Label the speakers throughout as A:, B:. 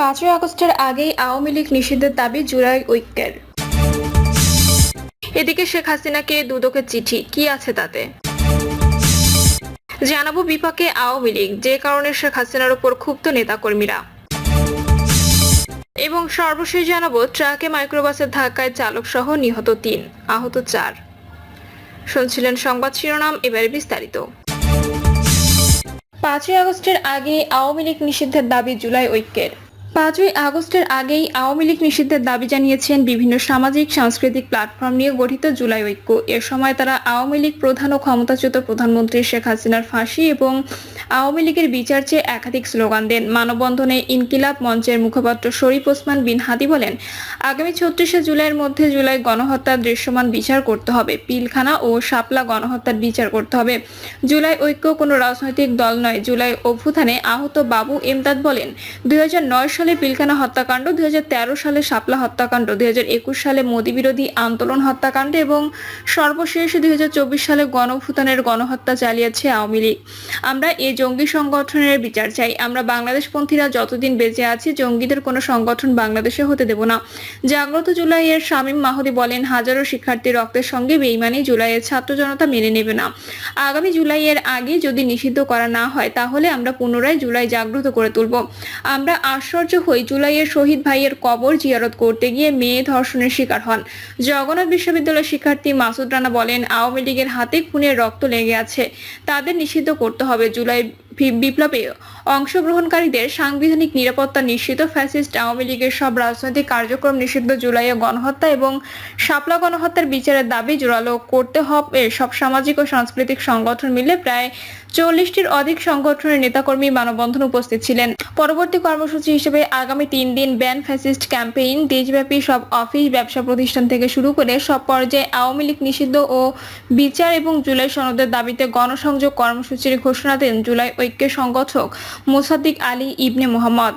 A: পাঁচই আগস্টের আগেই আওয়ামী লীগ নিষিদ্ধের দাবি জুলাই ঐক্যের এদিকে শেখ হাসিনাকে দুদকের চিঠি, কি আছে তাতে? জানাব বিপাকে আওয়ামী লীগ, যে কারণে শেখ হাসিনার উপর ক্ষুব্ধ নেতাকর্মীরা। এবং সর্বশেষ জানাব, ট্রাকে মাইক্রোবাসের ধাক্কায় চালক সহ নিহত তিন, আহত চার। শুনছিলেন সংবাদ শিরোনাম, এবারে বিস্তারিত। পাঁচই আগস্টের আগে আওয়ামী লীগ নিষিদ্ধের দাবি জুলাই ঐক্যের পাঁচই আগস্টের আগেই আওয়ামী লীগ নিষিদ্ধের দাবি জানিয়েছেন বিভিন্ন সামাজিক, সাংস্কৃতিক প্ল্যাটফর্ম নিয়ে গঠিত জুলাই ঐক্য। এ সময় তারা আওয়ামী লীগ প্রধান ও ক্ষমতাচ্যুত প্রধানমন্ত্রী শেখ হাসিনার ফাঁসি এবং আওয়ামী লীগের বিচার চেয়ে একাধিক স্লোগান দেন। মানববন্ধনে ইনকিলাব মঞ্চের মুখপাত্র শরীফ ওসমান বিন হাদি বলেন, আগামী ছত্রিশে জুলাইয়ের মধ্যে জুলাই গণহত্যার দৃশ্যমান বিচার করতে হবে। পিলখানা ও শাপলা গণহত্যার বিচার করতে হবে। জুলাই ঐক্য কোনো রাজনৈতিক দল নয়। জুলাই অভ্যুত্থানে আহত বাবু এমদাদ বলেন, দুই হাজার নয় সালে পিলখানা হত্যাকাণ্ড, দুই হাজার তেরো সালে শাপলা হত্যাকাণ্ড, দুই হাজার একুশ সালে মোদী বিরোধী আন্দোলন হত্যাকাণ্ড এবং সর্বশেষ দুই হাজার চব্বিশ সালে গণভূতানের গণহত্যা চালিয়েছে আওয়ামী লীগ। আমরা এই জঙ্গি সংগঠনের বিচার চাই। আমরা বাংলাদেশপন্থীরা যতদিন বেঁচে আছি, জঙ্গিদের কোনো সংগঠন বাংলাদেশে হতে দেব না। জাগ্রত জুলাইয়ের শামীম মাহুদি বলেন, হাজারো শিক্ষার্থী রক্তের সঙ্গে বেইমানি, জুলাইয়ের ছাত্র জনতা মেনে নেবে না। আগামী জুলাইয়ের আগে যদি নিষিদ্ধ করা না হয়, তাহলে আমরা পুনরায় জুলাই জাগ্রত করে তুলব। আমরা আশ্চর্য হই জুলাইয়ের শহীদ ভাইয়ের কবর জিয়ারত করতে গিয়ে মেয়ে ধর্ষণের শিকার হন। জগন্নাথ বিশ্ববিদ্যালয়ের শিক্ষার্থী মাসুদ রানা বলেন, আওয়ামী লীগের হাতে খুনের রক্ত লেগে আছে। তাদের নিষিদ্ধ করতে হবে। জুলাই think বিপ্লবে অংশগ্রহণকারীদের সাংবিধানিক নিরাপত্তা নিশ্চিত, ফ্যাসিস্ট আওয়ামী লীগের সব রাজনৈতিক কার্যক্রম নিষিদ্ধ, জুলাইয়ে গণহত্যা এবং শাপলা গণহত্যার বিচারের দাবি জোরালো করতে হবে। সব সামাজিক ও সাংস্কৃতিক সংগঠন মিলে প্রায় চল্লিশটির অধিক সংগঠনের নেতাকর্মী মানববন্ধন উপস্থিত ছিলেন। পরবর্তী কর্মসূচি হিসেবে আগামী তিন দিন ব্যান ফ্যাসিস্ট ক্যাম্পেইন, দেশব্যাপী সব অফিস, ব্যবসা প্রতিষ্ঠান থেকে শুরু করে সব পর্যায়ে আওয়ামী লীগ নিষিদ্ধ ও বিচার এবং জুলাই সনদের দাবিতে গণসংযোগ কর্মসূচির ঘোষণা দেন জুলাই ঐক্যের সংগঠক মোসাদ্দিক আলী ইবনে মোহাম্মদ।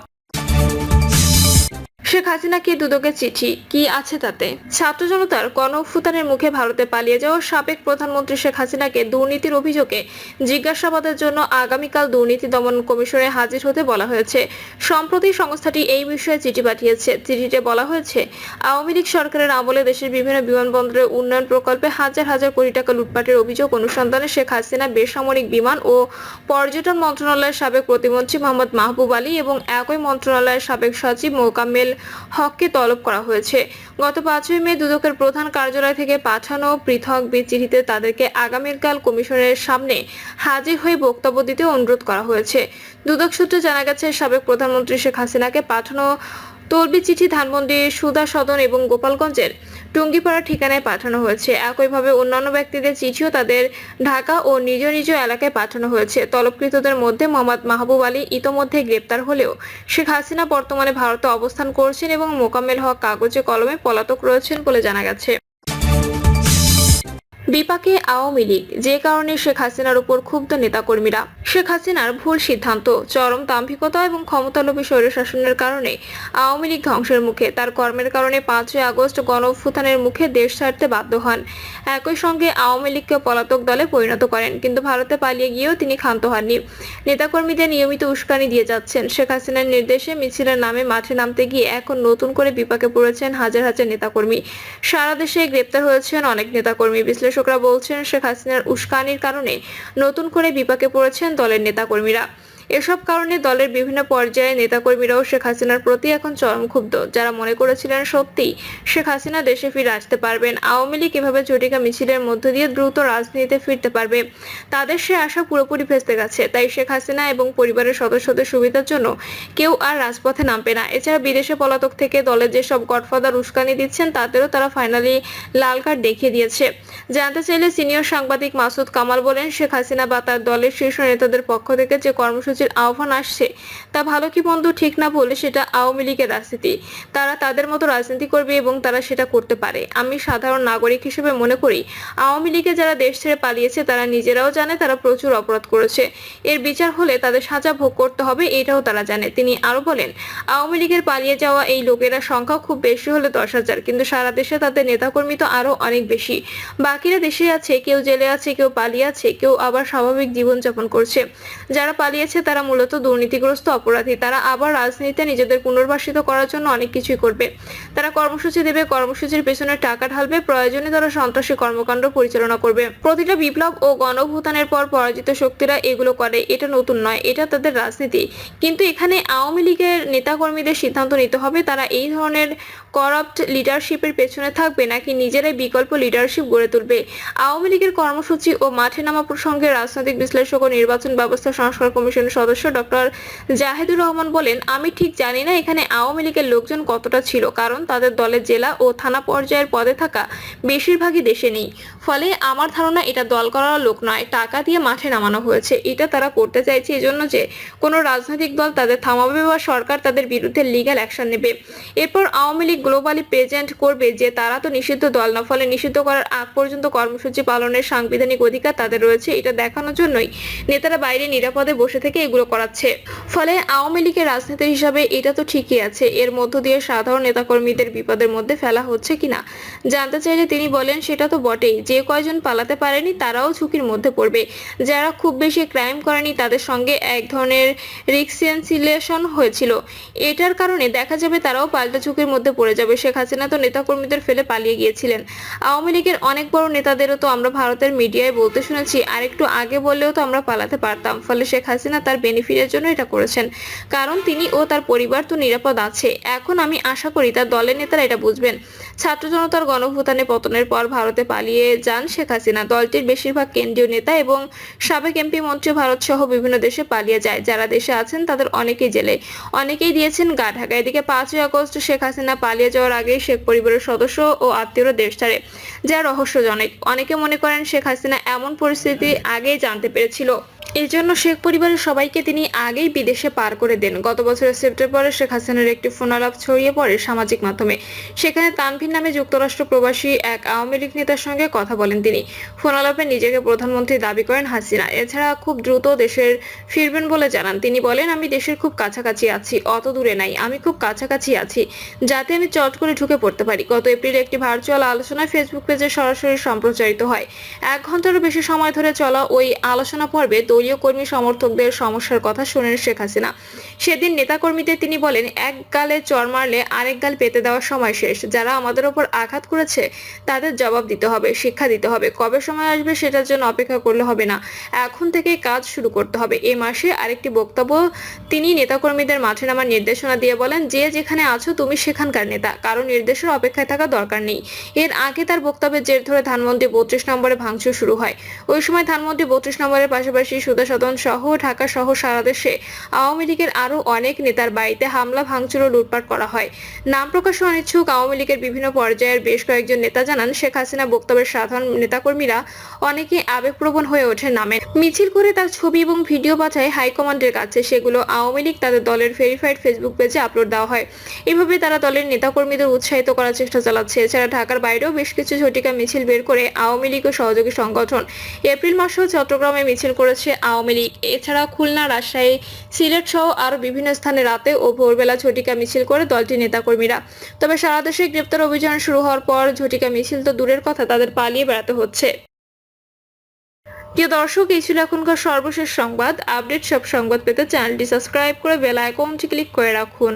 A: শেখ হাসিনাকে দুদকের চিঠি? কি আছে তাতে? ছাত্র জনতার অভ্যুত্থানের মুখে ভারতে পালিয়ে যাওয়া সাবেক প্রধানমন্ত্রী শেখ হাসিনাকে দুর্নীতির অভিযোগে জিজ্ঞাসাবাদের জন্য আগামীকাল দুর্নীতি দমন কমিশনে হাজির হতে বলা হয়েছে। সম্প্রতি সংস্থাটি এই বিষয়ে চিঠি পাঠিয়েছে। চিঠিতে বলা হয়েছে, আওয়ামী লীগ সরকারের আমলে দেশের বিভিন্ন বিমানবন্দরের উন্নয়ন প্রকল্পে হাজার হাজার কোটি টাকা লুটপাটের অভিযোগ অনুসন্ধানে শেখ হাসিনা বেসামরিক বিমান ও পর্যটন মন্ত্রণালয়ের সাবেক প্রতিমন্ত্রী মোহাম্মদ মাহবুব আলী এবং একই মন্ত্রণালয়ের সাবেক সচিব মোকাম্মেল হককে তলব করা হয়েছে। গত পাঁচই মে দুদকের প্রধান কার্যালয় থেকে পাঠানো পৃথক বি চিঠিতে তাদেরকে আগামীকাল কমিশনের সামনে হাজির হয়ে বক্তব্য দিতে অনুরোধ করা হয়েছে। দুদক সূত্রে জানা গেছে, সাবেক প্রধানমন্ত্রী শেখ হাসিনাকে পাঠানো তলবি চিঠি ধানমন্ডি সুদা সদন এবং গোপালগঞ্জের টুঙ্গিপাড়া ঠিকানায় পাঠানো হয়েছে। একইভাবে অন্যান্য ব্যক্তিদের চিঠিও তাদের ঢাকা ও নিজ নিজ এলাকায় পাঠানো হয়েছে। তলবকৃতদের মধ্যে মোহাম্মদ মাহবুব আলী ইতোমধ্যে গ্রেপ্তার হলেও শেখ হাসিনা বর্তমানে ভারতে অবস্থান করছেন এবং মোকাম্মেল হওয়া কাগজে কলমে পলাতক রয়েছেন বলে জানা গেছে। বিপাকে আওয়ামী লীগ, যে কারণে শেখ হাসিনার উপর ক্ষুব্ধ নেতাকর্মীরা। শেখ হাসিনার ভুল সিদ্ধান্ত, চরম দাম্ভিকতা এবং ক্ষমতালোভী স্বৈরশাসনের কারণে আওয়ামী লীগ ধ্বংসের মুখে, তার কর্মের কারণে পাঁচই আগস্ট গণ অভ্যুত্থানের মুখে দেশ ছাড়তে বাধ্য হন। একই সঙ্গে আওয়ামী লীগকে পলাতক দলে পরিণত করেন, কিন্তু ভারতে পালিয়ে গিয়েও তিনি ক্ষান্ত হননি। নেতাকর্মীদের নিয়মিত উস্কানি দিয়ে যাচ্ছেন। শেখ হাসিনার নির্দেশে মিছিলের নামে মাঠে নামতে গিয়ে এখন নতুন করে বিপাকে পড়েছেন হাজার হাজার নেতাকর্মী। সারা দেশে গ্রেপ্তার হয়েছেন অনেক নেতাকর্মী বিশ্লেষকরা বলছেন শেখ হাসিনার উস্কানির কারণে নতুন করে বিপাকে পড়েছেন দলের নেতাকর্মীরা। এসব কারণে দলের বিভিন্ন পর্যায়ে নেতাকর্মীরাও শেখ হাসিনার প্রতি এখন চরম ক্ষুব্ধ যারা মনে করেছিলেন সত্যি শেখ হাসিনা দেশে ফিরে আসতে পারবেন, আওয়ামী লীগ এভাবে জটিকা মিছিলের মধ্য দিয়ে দ্রুত রাজনীতিতে ফিরতে পারবে, তাদের সে আশা পুরোপুরি ভেস্তে গেছে। তাই শেখ হাসিনা এবং পরিবারের সদস্যদের সুবিধার জন্য কেউ আর রাজপথে নামবে না। এছাড়া বিদেশে পলাতক থেকে দলের যেসব গডফাদার উস্কানি দিচ্ছেন তাদেরও তারা ফাইনালি লাল কার্ড দেখিয়ে দিয়েছে। জানতে চাইলে সিনিয়র সাংবাদিক মাসুদ কামাল বলেন, শেখ হাসিনা বা তার দলের শীর্ষ নেতাদের পক্ষ থেকে যে কর্মসূচির আহ্বান আসছে, তা ভালো কি বন্ধু ঠিক না বলে সেটা আওয়ামী লীগের রাজনীতি। তারা তাদের মতো রাজনীতি করবে এবং তারা সেটা করতে পারে। আমি সাধারণ নাগরিক হিসেবে মনে করি, আওয়ামী লীগে যারা দেশ ছেড়ে পালিয়েছে, তারা নিজেরাও জানে তারা প্রচুর অপরাধ করেছে। এর বিচার হলে তাদের সাজা ভোগ করতে হবে, এটাও তারা জানে। তিনি আরও বলেন, আওয়ামী লীগের পালিয়ে যাওয়া এই লোকেরা সংখ্যা খুব বেশি হলে দশ হাজার, কিন্তু সারা দেশে তাদের নেতাকর্মী তো আরও অনেক বেশি। বাকিরা দেশে আছে, কেউ জেলে আছে, কেউ পালিয়ে আছে, কেউ আবার স্বাভাবিক জীবনযাপন করছে। যারা পালিয়েছে নেতারা মূলত দুর্নীতিগ্রস্ত অপরাধী। তারা আবার রাজনীতিতে নিজেদের পুনর্বাসিত করার জন্য অনেক কিছুই করবে। তারা কর্মসূচি দেবে, কর্মসূচির পেছনে টাকা ঢালবে, প্রয়োজনে তারা সন্ত্রাসী কর্মকাণ্ড পরিচালনা করবে। প্রতিটা বিপ্লব ও গণভূতানের পর পরাজিত শক্তিরা এগুলো করে, এটা নতুন নয়, এটা তাদের রাজনীতি। কিন্তু এখানে আওয়ামী লীগের নেতাকর্মীদের সিদ্ধান্ত নিতে হবে, তারা এই ধরনের করাপ্ট লিডারশিপের পেছনে থাকবে নাকি নিজেরাই বিকল্প লিডারশিপ গড়ে তুলবে? আওয়ামী লীগের কর্মসূচি ও মাঠে নামা প্রসঙ্গে রাজনৈতিক বিশ্লেষক ও নির্বাচন ব্যবস্থা সংস্কার কমিশনের সদস্য ডক্টর জাহিদুর রহমান বলেন, আমি ঠিক জানি না এখানে আওয়ামী লীগের লোকজন কতটা ছিল, কারণ তাদের দলের জেলা ও থানা পর্যায়ের পদে থাকা বেশিরভাগই দেশে নেই। ফলে আমার ধারণা এটা দল করার লোক নয়, টাকা দিয়ে মাঠে নামানো হয়েছে। এটা তারা করতে চাইছে এজন্য যে কোনো রাজনৈতিক দল তাদের থামাবে বা সরকার তাদের বিরুদ্ধে লিগাল অ্যাকশন নেবে। এরপর আওয়ামী লীগ গ্লোবালি প্রেজেন্ট করবে যে তারা তো নিষিদ্ধ দল না, ফলে নিষিদ্ধ করার আগ পর্যন্ত কর্মসূচি পালনের সাংবিধানিক অধিকার তাদের রয়েছে। এটা দেখানোর জন্যই নেতারা বাইরে নিরাপদে বসে থেকে এগুলো করাচ্ছে। ফলে আওয়ামী লীগের রাজনীতি হিসাবে এটা তো ঠিকই আছে, এর মধ্য দিয়ে সাধারণ নেতাকর্মীদের বিপদের মধ্যে ফেলা হচ্ছে কিনা? জানতে চাইলে তিনি বলেন, সেটা তো বটেই, যে কয়জন পালাতে পারেনি তারাও ঝুঁকির মধ্যে পড়বে। যারা খুব বেশি ক্রাইম করেনি তাদের সঙ্গে এক ধরনের রিক্সিয়েন্সিলেশন হয়েছিল। এটার কারণে দেখা যাবে তারাও পাল্টা ঝুঁকির মধ্যে পড়ে যাবে। শেখ হাসিনা তো নেতাকর্মীদের ফেলে পালিয়ে গিয়েছিলেন। আওয়ামী লীগের অনেক বড় নেতাদেরও তো আমরা ভারতের মিডিয়ায় বলতে শুনেছি আর একটু আগে বললেও তো আমরা পালাতে পারতাম। ফলে শেখ হাসিনা বেনিফিটের জন্য এটা করেছেন। কারণ তিনি ও তার পরিবার তো নিরাপদ আছে। এখন আমি আশা করি তার দলের নেতারা এটা বুঝবেন। ছাত্র জনতার গণভূতানে পতনের পর ভারতে পালিয়ে যান শেখ হাসিনা। দলটির বেশিরভাগ কেন্দ্রীয় নেতা এবং সাবেক এমপি মন্ত্রী ভারত সহ বিভিন্ন দেশে পালিয়ে যায়। যারা দেশে আছেন তাদের অনেকেই জেলে। অনেকেই দিয়েছেন গা ঢাকা। এদিকে পাঁচই আগস্ট শেখ হাসিনা পালিয়ে যাওয়ার আগে শেখ পরিবারের সদস্য ও আত্মীয়রা দেশ ছাড়ে, যা রহস্যজনক। অনেকে মনে করেন শেখ হাসিনা এমন পরিস্থিতি আগেই জানতে পেরেছিল। এই জন্য শেখ পরিবারের সবাইকে তিনি আগেই বিদেশে পার করে দেন। গত বছরের সেপ্টেম্বরে শেখ হাসিনার একটি ফোনালাপ ছড়িয়ে পড়ে সামাজিক মাধ্যমে। সেখানে তানভীর নামে যুক্তরাষ্ট্র প্রবাসী এক আওয়ামী লীগ নেতার সঙ্গে কথা বলেন তিনি। ফোনালাপে নিজেকে প্রধানমন্ত্রী দাবি করেন হাসিনা। এছাড়া খুব দ্রুত দেশের ফিরবেন বলে জানান। তিনি বলেন, আমি দেশের খুব কাছাকাছি আছি, অত দূরে নাই। আমি খুব কাছাকাছি আছি, যাতে আমি চট করে ঢুকে পড়তে পারি। গত এপ্রিলে একটি ভার্চুয়াল আলোচনায় ফেসবুক পেজে সরাসরি সম্প্রচারিত হয়। এক ঘন্টারও বেশি সময় ধরে চলা ওই আলোচনা পর্বে দলীয় কর্মী সমর্থকদের সমস্যার কথা শোনেন শেখ হাসিনা। সেদিন নেতাকর্মীদের তিনি বলেন, এক গালে চর মারলে আরেক গাল পেতে দেওয়ার সময় শেষ। যারা আমাদের ওপর আঘাত করেছে, তাদের জবাব দিতে হবে, শিক্ষা দিতে হবে। কবে সময় আসবে সেটার জন্য অপেক্ষা করলে হবে না। এখন থেকে কাজ শুরু করতে হবে। এ মাসে আরেকটি বক্তব্য তিনি নেতাকর্মীদের মাঠে নামার নির্দেশনা দিয়ে বলেন, যে যেখানে আছো তুমি সেখানকার নেতা। কারও নির্দেশের অপেক্ষায় থাকা দরকার নেই। এর আগে তার বক্তব্যের জের ধরে ধানমন্ডি বত্রিশ নম্বরে ভাঙচুর শুরু হয়। ওই সময় ধানমন্ডি বত্রিশ নম্বরের পাশাপাশি সুদা সদন সহ ঢাকা সহ সারা দেশে আওয়ামী লীগের আরও অনেক নেতার বাড়িতে হামলা, ভাঙচুর ও লুটপাট করা হয়। নাম প্রকাশে অনিচ্ছুক আওয়ামী লীগের বিভিন্ন পর্যায়ের বেশ কয়েকজন নেতা জানান, শেখ হাসিনা বক্তব্যের সাধারণ নেতাকর্মীরা অনেকে আবেগপ্রবণ হয়ে ওঠে নামে। মিছিল করে তার ছবি এবং ভিডিও পাঠায় হাইকমান্ডের কাছে। সেগুলো আওয়ামী লীগ তাদের দলের ভেরিফাইড ফেসবুক পেজে আপলোড দেওয়া হয়। এভাবে তারা দলের নেতাকর্মীদের উৎসাহিত করার চেষ্টা চালাচ্ছে। এছাড়া ঢাকার বাইরেও বেশ কিছু ঝটিকা মিছিল বের করে আওয়ামী লীগ ও সহযোগী সংগঠন এপ্রিল মাসেও চট্টগ্রামে মিছিল করেছে আওয়ামী লীগ। এছাড়া খুলনা, রাজশাহী, সিলেট সহ আরও বিভিন্ন স্থানে রাতে ও ভোরবেলা ঝটিকা মিছিল করে দলটির নেতাকর্মীরা। তবে সারা দেশে গ্রেপ্তার অভিযান শুরু হওয়ার পর ঝটিকা মিছিল তো দূরের কথা, তাদের পালিয়ে বেড়াতে হচ্ছে। প্রিয় দর্শক, এই ছিল এখনকার সর্বশেষ সংবাদ। আপডেট সব সংবাদ পেতে চ্যানেলটি সাবস্ক্রাইব করে বেল আইকনটি ক্লিক করে রাখুন।